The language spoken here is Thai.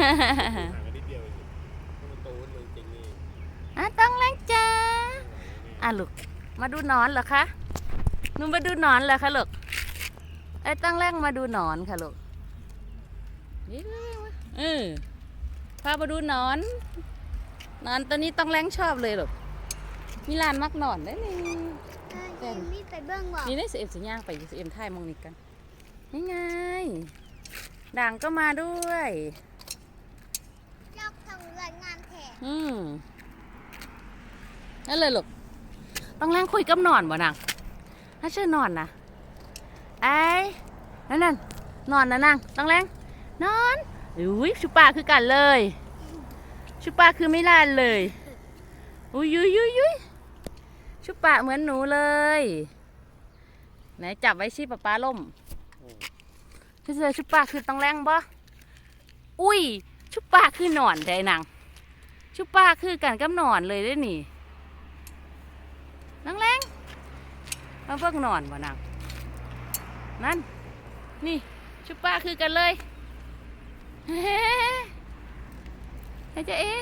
ห่างกันนิดเดียวเองถ้ามันโตขึ้นจริงๆนี่อะต้องแรงจ้าอะลูก มาดูหนอนเหรอคะหนูมาดูหนอนเหรอคะลูกไอ้ยต้องแรงมาดูหนอนค่ะลูกนี่เลยเออพามาดูหนอนหนอนตัวนี้ต้องแรงชอบเลยลูกมีลานมักหนอนได้นี่เอ็มมี่ไปเบิ้งบอกนี่ได้เสียมสัญญางไปเสียมท่ายมองนี่กันนี่ไงด่างก็มาด้วย เจ้าทำรายงานแผน อืมนั่นเลยลูกต้องแรงคุยกับหนอนบ่นางถ้าชื่อนอนนะไอ้นั่นนั่นนอนนะนางต้องแรงนอนอุ้ยชุปปาคือกันเลย ชุปปาคือไม่ลานเลยอุ้ยยุยยุยยุยชุปปาเหมือนหนูเลย ไหนจับไว้ชีปะปาล่มถ้าเจอชุปปาคือต้องแรงบ่อุ้ยชุปปาคือหนอนได้นาง ชุปป้าคือกันกับหนอนเลยได้หนี่นังแรงมาเพิ่งนอนบ่นังนั่น นี่ ชุปป้าคือกันเลยเฮ้เฮ้เจ๊เอ๊